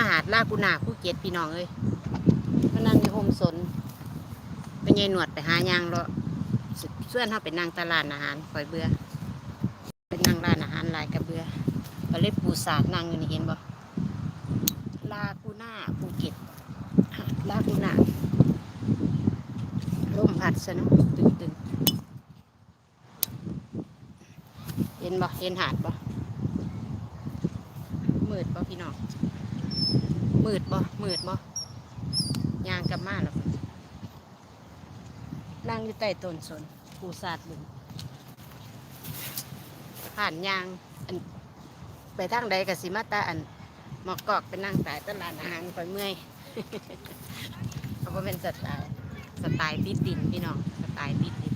มาหาดลากุนาภูเก็ตพี่น้องเอ้ยมานั่งอยู่โฮมสนเป็นยายหนวดไปหายางเลาะสิเพื่อนเขาไปนั่งตลาดอาหารคอยเบื่อไปนั่งร้านอาหารหลายกับเบือก็เลยปูสาดนั่งอยู่นี่เห็นบ่ลากูนาภูเก็ตลากูน่าลมพัดซะเนาะตึงตึงๆเห็นบ่เห็นหาดบ่มืดบ่พี่น้อง มืดบ่มืดบ่ยางกลับมาแล้วนั่งอยู่ใต้ต้นสนปูสาดบึงผ่านยางอันไปทางใดกับสิมาตาอันหมอกกอกไปนั่งตายตลาดอาหารคอยเมื่อยเขาเป็นสไตล์สไตล์ติดดินพี่น้องสไตล์ติดดิน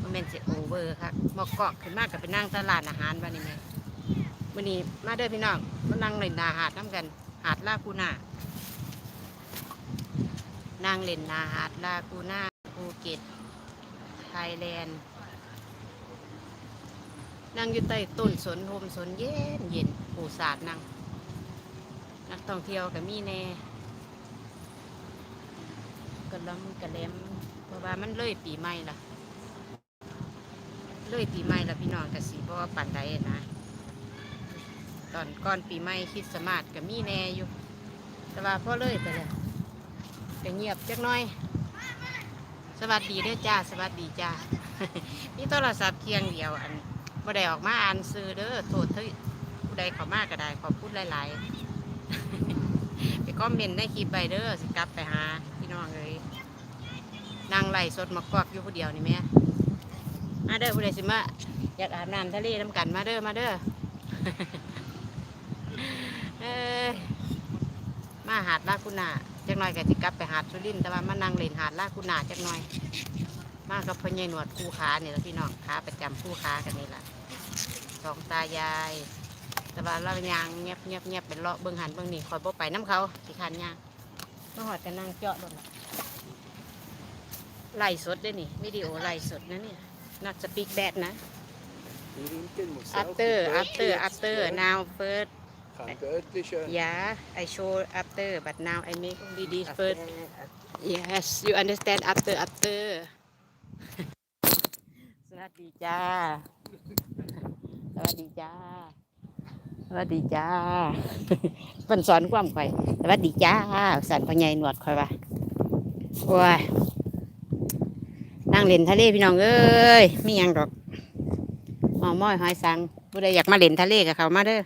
มันเป็นเจโอเวอร์ครับหมอกกอกขึ้นมากกับไปนั่งตลาดอาหารบ้านนี้ไหมวันนี้มาเด้อพี่น้องมานั่งในนาหาดน้ำกัน หาดลากูนานางเล่นนาหาดลากูนาภูเก็ต ไทยแลนด์นั่งอยู่ใต้ต้นสนโฮมสนเย็นเย็นปูสาดนั่งนักท่องเที่ยวก็มีแน่กระลำกระแหลมเพราะว่ามันเลยปีใหม่ละเลยปีใหม่ละพี่น้องกสีเพราะว่าปั่นใดนะ ตอนก่อนปีใหม่คริดสต์มาสก็มีแน่อยู่ แต่ว่าพ่อเลยไปแล้วก็เงียบจักหน้อย สวัสดีเด้อจ้า สวัสดีจ้า นี่โทรศัพท์เคียงเดียวอันบ่ได้ออกมาอ่านซื้อเด้อโทษเฮ้ยผู้ใดเขามากก็ได้ขอบคุณหลายๆ ไปคอมเมนต์ในคลิปไปเด้อสิกลับไปหาพี่น้องเลยนั่งไหลสดมากวักอยู่ผู้เดียวนี่แม่มาเด้อผู้ใดสิมาอยากอาบน้ำทะเลน้ำกันมาเด้อมาเด้อ เอ้ยมาหาดลากุนาจักหน่อยก็สิกลับไปหาดสุรินทร์แต่ว่ามานั่งเล่นหาดลากุนาจักหน่อย มากับพ่อใหญ่หนวดคู่ขาเนี่ยแหละพี่น้องขาประจำคู่ขากันนี่แหละสองตายาย แต่ว่าเรายางเงียบเงียบเงียบเป็นเลาะเบิ้งหันเบิ้งนี่คอยบ่ไปน้ำเขาสิคันยางมาหอดกันนั่งเจาะโดนละไล่สดด้วยนี่วิดีโอไล่สดนะเนี่ยนักสปีกแดดนะ Linken myself. after after after now first Gaan deutlicher. Yeah I show after but now I make only this first yes you understand after after สวัสดีจ้า สวัสดีจ้า สวัสดีจ้าเพิ่นสอนความข่อย สวัสดีจ้าสันพ่อใหญ่หนวดข่อยว่าโอ้ยนั่งเล่นทะเลพี่น้องเอ้ยมีหยังดอกหมอม้อยหอยสังผู้ใดอยากมาเล่นทะเลกับเขามาเด้อ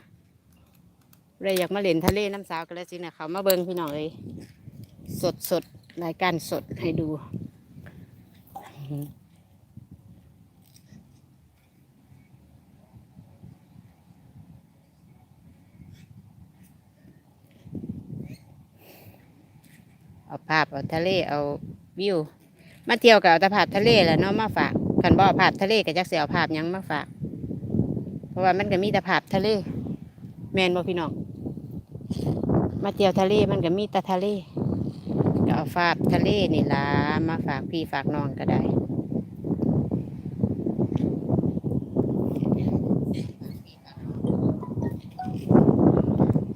ผู้ใดอยากมาเล่นทะเลน้ำสาวกันแล้วสินะเขามาเบิ่งพี่น้องเอ้ยสดสดรายการสดให้ดู เอาภาพเอาทะเลเอาวิว มาเที่ยวกับเอาแต่ภาพทะเลแหละเนาะมาฝากคันบ่อาภาพทะเลก็จักเสียเอาภาพยังมาฝาก เพราะว่ามันก็มีแต่ภาพทะเล แมนบ่พี่น้อง มาเที่ยวทะเลมันก็มีแต่ทะเลก็เอาภาพทะเลนี่ล่ะมาฝากพี่ฝากน้องก็ได้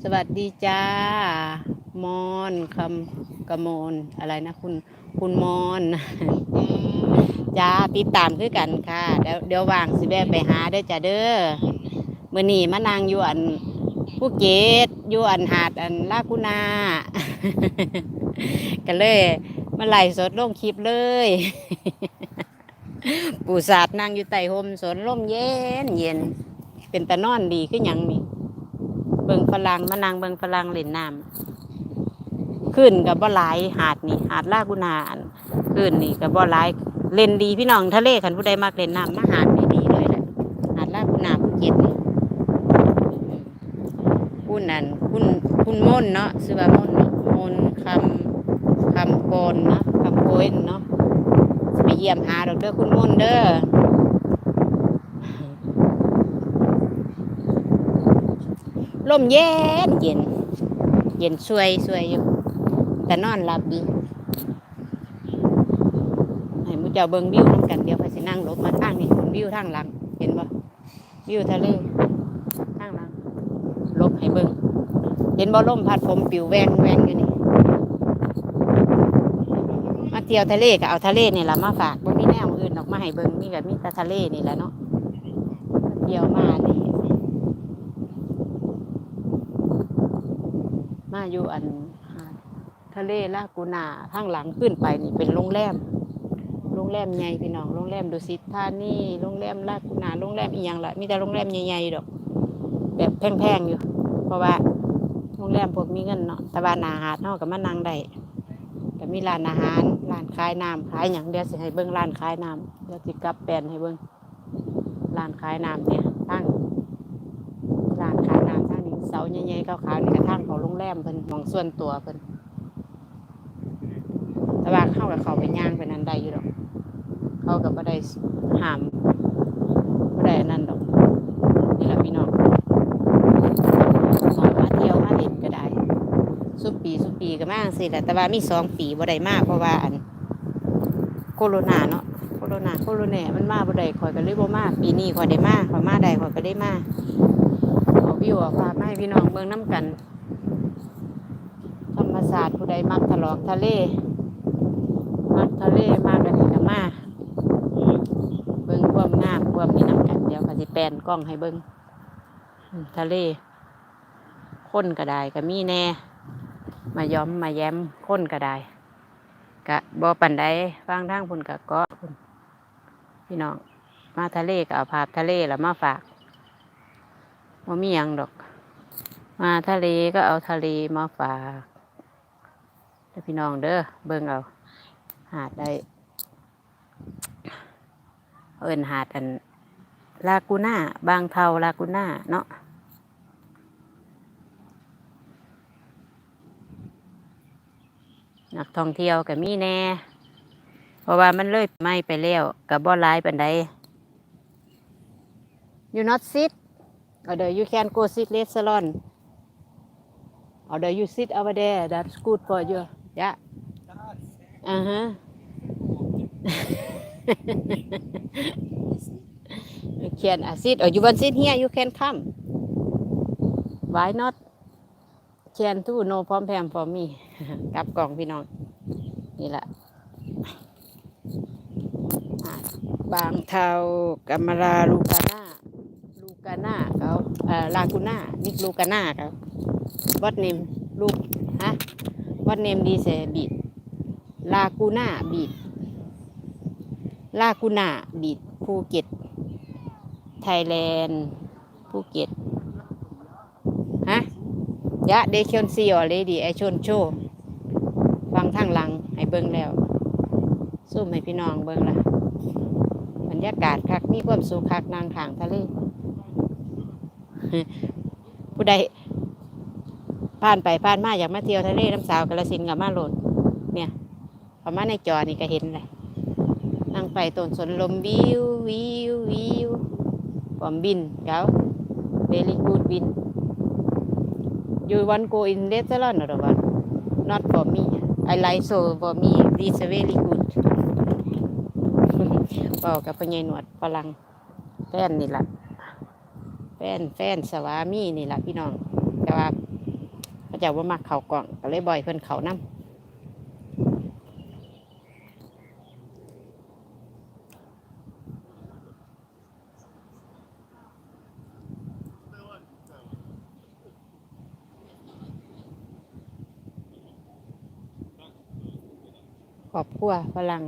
สวัสดีจ้ามอนคำกระมอนอะไรนะคุณคุณมอนจ้าติดตามคือกันค่ะ เดี๋ยวเดี๋ยววางสิแวะไปหาเด้อจ้าเด้อมื่อนี้มานั่งอยู่อัน ภูเก็ตอยู่อันหาดอันลากุนากันเลยมาไล่สดลงคลิปเลยกูศาสาดนั่งอยู่ใต้โฮมสวนลมเย็นเย็น เป็นตะนอนดีขึ้นยังนี่เบิงฝรั่งมานั่งเบิงฝรั่งเล่นน้ำขึ้นกับบ่หลายหาดนี่หาดลากุนานขึ้นนี่กับบ่หลายเล่นดีพี่น้องทะเลขันผู้ใดมากเล่นน้ำมาหาดนี่ดีเลยแหละหาดลากุนาภูเก็ตนี่อืม คุณนั่นคุณคุณม่นเนาะซื้อว่าม่นเนาะม่นคำคำโกนเนาะคำโกนเนาะไปเยี่ยมหาดอกเด้อคุณม่นเด้อลมเย็นเย็น เย็นสวยสวยอยู่แต่นอนหลับดีให้มูเจ้าเบิงวิวน้ำกันเดียวพอสินั่งลบมาทางนี้วิวทางหลัง เห็นบ่วิวทะเลทางหลังหลบให้ เห็นบ่ล่มพัดผมปิวแวงแวงอยู่นี่มาเที่ยวทะเลก็เอาทะเลนี่แหละมาฝากบ่มีแนวอื่นออกมาให้เบิ่งมีก็มีแต่ทะเลนี่แหละเนาะมาเที่ยวมานี่มาอยู่อันทะเลลากูนาข้างหลังขึ้นไปนี่เป็นโรงแรมโรงแรมใหญ่พี่น้องโรงแรมดุสิตธานีโรงแรมลากุนาโรงแรมอีหยังละมีแต่โรงแรมใหญ่ๆดอก แบบแพงๆอยู่ เพราะว่า โรงแรมพวกมีเงินเนาะแต่ว่านาหาดเท่ากับมานั่งได้ก็มีร้านอาหารร้านขายน้ำขายอย่างเดียวสิให้เบิ้งร้านขายน้ำเดี๋ยวสิกลับแปลนให้เบิ้งร้านขายน้ำเนี่ยตั้งร้านขายน้ำทั้งนี้เสาใหญ่ๆขาวๆนี่กระทั่งของโรงแรมเพิ่นของส่วนตัวเพิ่นแต่ว่าเข้ากับเขาไปย่างไปนั้นได้อยู่ดอกเขากับบ่ได้ห้ามบ่ได้อันนั่นดอกนี่แหละพี่น้องสอนมาเที่ยวมาเล่นก็ได้ สุ ปีก็มาสิแหละแต่ว่ามีสองปีบ่ได้มากเพราะว่าอันโคโรนาเนาะโคโรนาโคโรนามันมาบ่ได้ข่อยก็เลยบ่มาปีนี้ข่อยได้มาข่อยมาได้ข่อยก็ได้มาเอวิวเอาภาพมาให้พี่น้องเบิ่งน้ำกัน ธรรมศาสตร์ผู้ใดมักทะลอกทะเลมักทะเลมากกันก็มาเบิ้งความงามความมีน้ำกันเดี๋ยวก็สิแปลนกล้องให้เบิ้งทะเลค้นกระไดก็มีแน่ มาย้อมมาแย้มค้นกระไดกะบ่ปันใดฟังทางพุ่นกะเก็พุ่นพี่น้องมาทะเลก็เอาภาพทะเลแล้วมาฝากว่ามีหยังดอก มาทะเลก็เอาทะเลมาฝากเด้อพี่น้องเด้อเบิ่งเอา หาดได้ เอินหาดอันลากูน่าบางเทาลากูน่าเนาะ นักท่องเที่ยวกับมีแน่ เพราะว่ามันเลยไม่ไปแล้วกับบ่หลายปันใด you not sit although you can go sit restaurant although you sit over there that's good for you yeah uh huh you can uh, sit or you want sit here you can come why not can too no problem for me กลับกล่องพี่น้อง นี่แหละบางเทากำมะลาลูกาน่าลูกาน่าเขาเอ่อลากูน่านิกลูกาน่าเขาวัดเนมลูกฮะวัดเนมดีเซบีดลากูน่าบีดลากูน่าบีดภูเก็ตไทยแลนด์ภูเก็ตฮะยะเดชนซีออเลดีไอชนโช ฟังทางหลังให้เบิ่งแล้วสู้ให้พี่น้องเบิ่งละบรรยากาศคักมีความสุขคักนางขางทะเลผู้ใดผ่านไปผ่านมาอยากมาเที่ยวทะเลน้ำสาวกระสินกับมาโหลดเนี่ยเอามาในจอนี่ก็เห็นเลยนั่งไปต้นสนลมวิววิววิวปอมบินเดี๋ยว very good บิน you want go in restaurant or what not for me I like so for me this very good บอกกับพญายหนวดฝรั่งแฟนนี่แหละแฟนแฟนสวามีนี่แหละพี่น้อง แต่ว่าเขาเจะว่ามักเขากล่องก็เลยบ่อยเพิ่นเขาน้ำ ครอบครัวฝรั่ง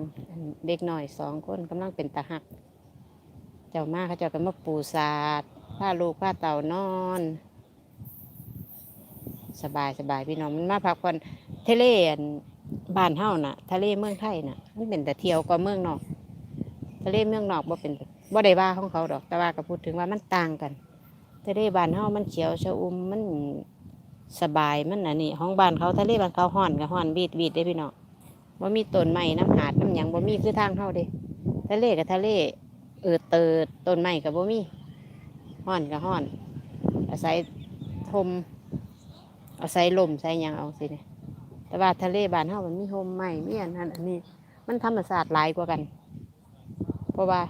เด็กหน่อยสองคนกำลังเป็นตาหัก เจ้ามาเขาเจ้ากันมาปูสาดผ้าลูกผ้าเต่านอน สบายสบายพี่น้องมันมาพักผ่อนทะเลบ้านเฮาน่ะ ทะเลเมืองไทยน่ะมันเป็นแต่เที่ยวกว่าเมืองนอก ทะเลเมืองนอกบ่เป็นบ่ได้ว่าของเขาดอก แต่ว่าก็พูดถึงว่ามันต่างกันทะเลบ้านเฮามันเขียวชอุ่มมันสบายมันอันนี้ของบ้านเขาทะเลบ้านเขาห่อนก็ห่อนบีดบีดได้พี่น้อง บ่มีต้นไม้น้ำหาดน้ำหยังบ่มีคือทางเข้าเด้ทะเลกับทะเล เออเติดต้นไม้กับบ่มีห้อนกับห้อน อาศัยทมอาศัยลมอาศัยหยังเอาสิเนี่ยแต่ว่าทะเลบ้านเฮามันมีโฮมไม้มีอันนั้นอันนี้ มันธรรมศาสตร์หลายกว่ากัน เพราะว่า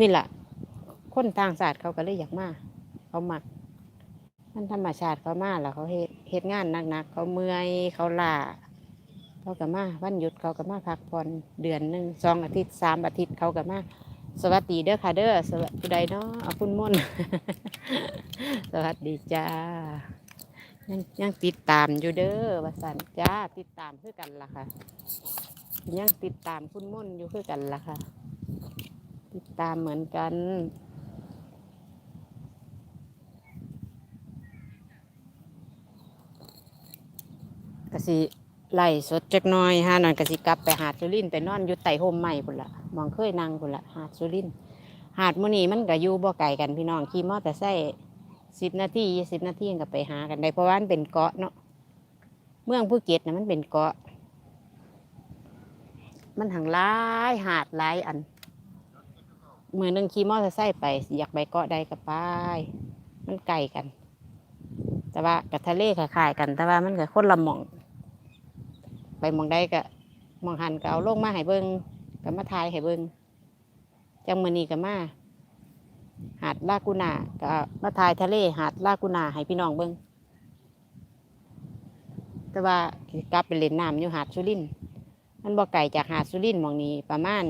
นี่แหละคนต่างศาสตร์เขาก็เลยอยากมาเขามักมันธรรมชาติเขามาแล้วเขาเฮ็ดเฮ็ดงานหนักๆเขาเมื่อยเขาล้า เขาก็มาวันหยุดเขาก็มาพักผ่อนเดือนหนึ่งสองอาทิตย์สามอาทิตย์เขาก็มาสวัสดีเด้อค่ะเด้อสวัสดีใดเนาะเอาคุณม่นสวัสดีจ้ายังยังติดตามอยู่เด้อวาสันจ้าติดตามคือกันล่ะค่ะ ยังติดตามคุณม่นอยู่คือกันล่ะค่ะ ติดตามเหมือนกันกสิ ไล่สดจักน้อยฮะนั่นกสิกลับไปหาดสุรินไปนอนอยู่ไต่โฮมใหม่พุ่นละมองเคยนั่งพุ่นละหาดสุรินหาดมื้อนี้มันก็อยู่บ่ไกลกันพี่น้องขี่มอเตอร์ไซค์สิบนาทียี่สิบนาทีก็ไปหากันได้เพราะว่ามันเป็นเกาะเนาะเมืองภูเก็ตนะมันเป็นเกาะ มันหังหลายหาดหลายอันมือหนึ่งขี่มอเตอร์ไซค์ไป อยากไปเกาะใดก็ไปมันไกลกัน แต่ว่ากับทะเลคล้ายๆกัน แต่ว่ามันก็คนละหม่อง ไปมองได้ก็มองหันก็เอาลงมาให้เบิงก็มาทายให้เบิงจังมือนีก็มาหาดลากูนาก็มาทายทะเลหาดลากูนาให้พี่น้องเบิงแต่ว่ากลับไปเล่นน้ำอยู่หาดสุรินมันบ่ไกลจากหาดสุรินมองนี้ประมาณ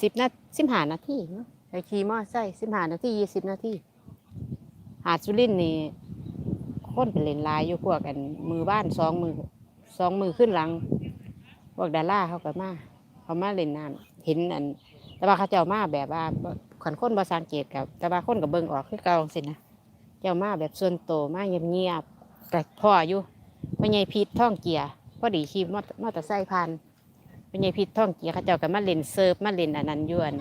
สิบนาสิบห้านาทีเนาะไปขี่มอไซค์สิบห้านาทียี่สิบนาทีหาดสุรินนี่คนไปเล่นลายอยู่พวกกันมือบ้านสองมือ สองมือขึ้นหลังพวกดาราเขาก็มาเขามาเล่นน้ำเห็นอัน แต่ว่าเขาเจ้ามาแบบว่าขันคนบาสังเกตกับแต่ว่าคนกับเบิ่งออกคือเก่าสินะเจ้ามาแบบส่วนโตวมาเงียบๆแต่พ่ออยู่ไม่ใหญ่พิษท่องเกียร์พอดีขี่มอเตอร์มอเตอร์ไซค์พันไม่ใหญ่พิษท่องเกียร์เขาเจ้าก็มาเล่นเซิร์ฟมาเล่นอันนั้นยวน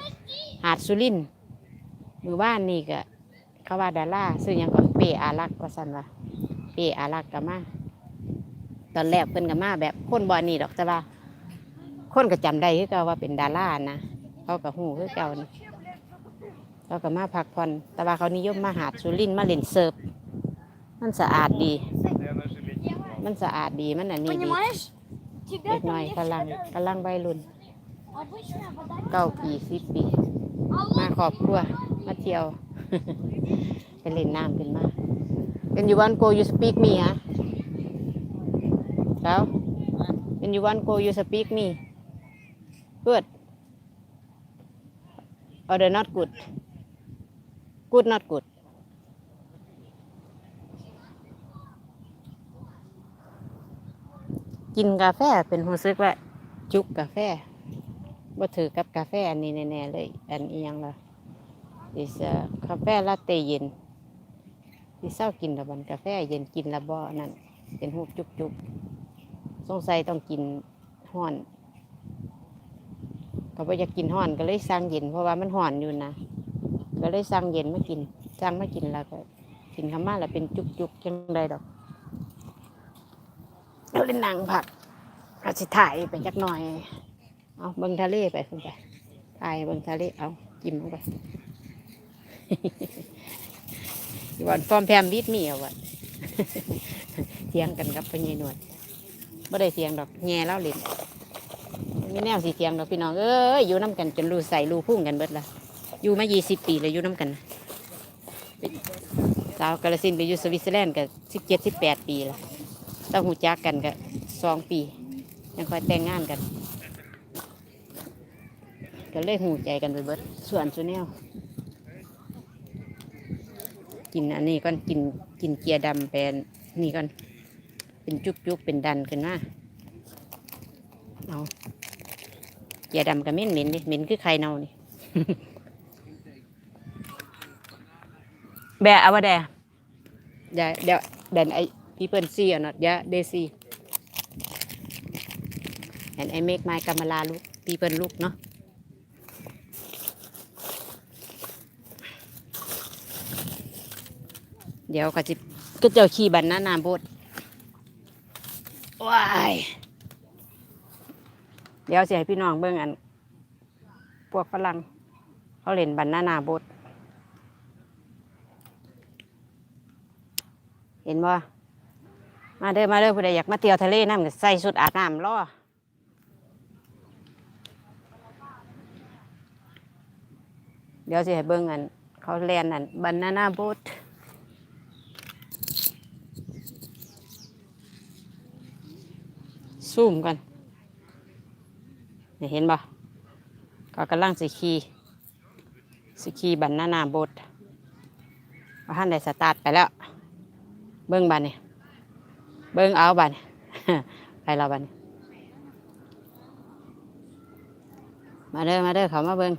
หาดสุรินมือบ้านนี่ก็เขาว่าดาราซื้อยังก็เปอารักษ์ว่าสันว่าเปอารักษ์ก็มา ตอนแรกเพิ่นก็มาแบบคนบอนี่ดอกแต่ว่า คนก็จำได้คือเก่าว่าเป็นดารานะเขาก็หูคือเก่านะเขาก็มาพักผ่อนแต่ว่าเขานิยมมาหาดสุรินมาเล่นเซิร์ฟมันสะอาดดี มันสะอาดดีมันอันนี้ดีเล็กน้อยกำลังกำลังใบรุ่นเก้าปีสิบปี มาขอบครัวมาเที่ยว เป็นเล่นน้ำเป็นมากเป็นอยู่วันโกยูสปีกมีฮะ แล้วเป็นยูวันโกยูสปีกมี good or the not good good not good กินกาแฟเป็นรู้สึกว่าจุกกาแฟบ่ถือกับกาแฟอันนี้แน่ๆเลย อันเอียงละดิสกาแฟลาเต้เย็นดิเศร้ากินล้วบันกาแฟเย็นกินล้วบ่นั่นเป็นหูบจุกๆ สงสัยต้องกินห้อนก็บ่อยากกินห้อนก็เลยสั่งเย็นเพราะว่ามันห้อนอยู่นะก็เลยสั่งเย็นมากินสั่งมากินแล้วก็กินคำมาแล้วเป็นจุกๆจังไดดอกเราเล่นนังผักอาจสิถ่ายไปจักหน่อย เอาเบิงทะเลไปคุณไปถ่ายเบิงทะเลเอาจิ้มลงไปวันฟอมแพมวิดมีเอาไว้เถียงกันกับพญายนวด ไม่ได้เถียงดอกแง่เล่าเล่นมีแนวสีเถียงดอกพี่น้องเอ้ยอยู่น้ำกันจนรูใส่รูพุ่งกันเบิดละอยู่มายี่สิบปีเลยอยู่น้ำกันสาวกาลสินไปอยู่สวิตเซอร์แลนด์กับสิบเจ็ดสิบแปดปีละต้องหูจักกันกับสองปี ยังคอยแต่งงานกัน ก็เลยหูใจกันไปเบิดส่วนส่วนแนวกินอันนี้ก่อนกินกินเกียร์ดำเป็นนี่ก่อน เป็นจุกจุกๆเป็นดันขึ้นมาเอาเกียร์ดำกับเหม็นเหม็นดิเหม็นคือไข่เน่านี่แบะเอาวะแดเดี๋ยวเดี๋ยวเดินไอพี่เปิ้ลซีอะเนาะเดี๋ยวเดซี and I make my Kamala look people look เนาะเดี๋ยวก็จะก็เจ้าขี่บันนานาโบด ว้ายเดี๋ยวเสิให้พี่น้องเบิ่งอัน พวกฝรั่งเขาเล่นบันนานาบดเห็นบ่มาเด้อมาเด้อผู้ใดอยากมาเที่ยวทะเลน้ำก็ใส่ชุดอาบน้ำรอเดี๋ยวสิให้เบิ่งอัน เขาเรียนอันบานานาโบ๊ท ซูมกันนี่เห็นบ่ก็กำลังสิขี่สิขี่บันนานาโบดว่าท่านได้สตาร์ทไปแล้ว เบิ้งบันนี่เบิ้งเอาบันไปแล้วบันนี้มาเด้อมาเด้อเขามาเบิ้ง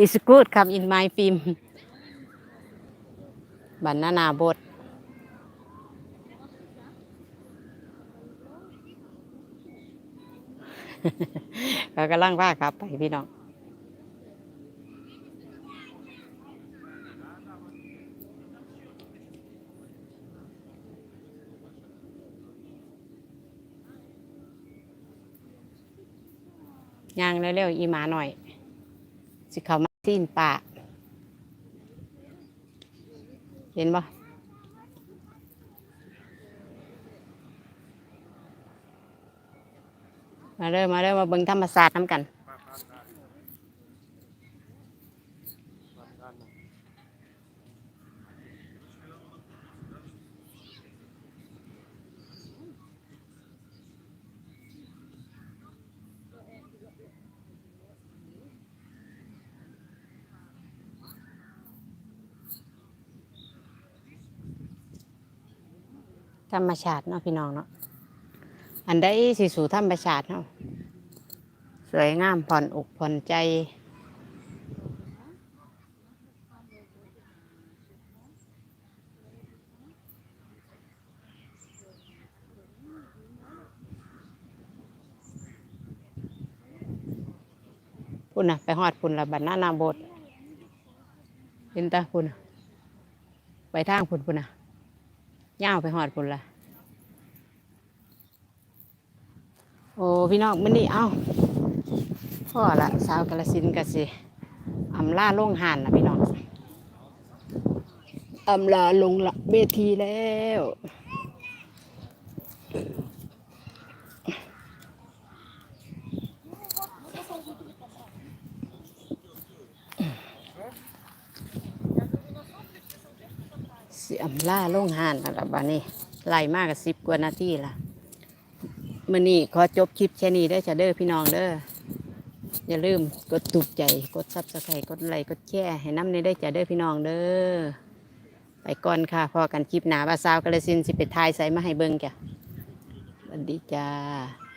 It's good come in my film บันนานาโบดก็กำลังว่าครับไปพี่น้องย่างเร็วๆอีหมาหน่อย สิเขามา ซีนป่าเห็นบ่มาเริ่มมาเริ่มมาเบิ่งธรรมศาสตร์น้ำกัน ธรรมชาติเนาะพี่น้องเนาะอันใดสิสู่ธรรมชาติเนาะสวยงามผ่อนอกผ่อนใจพุ่นนะไปหอดพุ่นละบันนานาบดเห็นตาพุ่นะไปทางพุ่นพุ่นนะ ย่าวไปหอดพุ่นละโอ้พี่น้องมันนี่เอ้าพ่อละสาวกาลสินกะสิอำลาลงหานละพี่น้องอำลาลงละเวทีแล้ว อำลาโลงหานแล้วล่ะบ้านี้ไล่มากกับสิบกว่านาทีละมื่อนี้ขอจบคลิปแค่นี้ได้จ้ะเด้อพี่น้องเด้ออย่าลืมกดถูกใจกดซับสไครต์กดไลค์กดแชร์ให้น้ำในได้จ้ะเด้อพี่น้องเด้อไปก่อนค่ะพอกันคลิปหนาบาสาวกระสินสิไปทายใส่มาให้เบิ่งจ้ะสวัสดีจ้า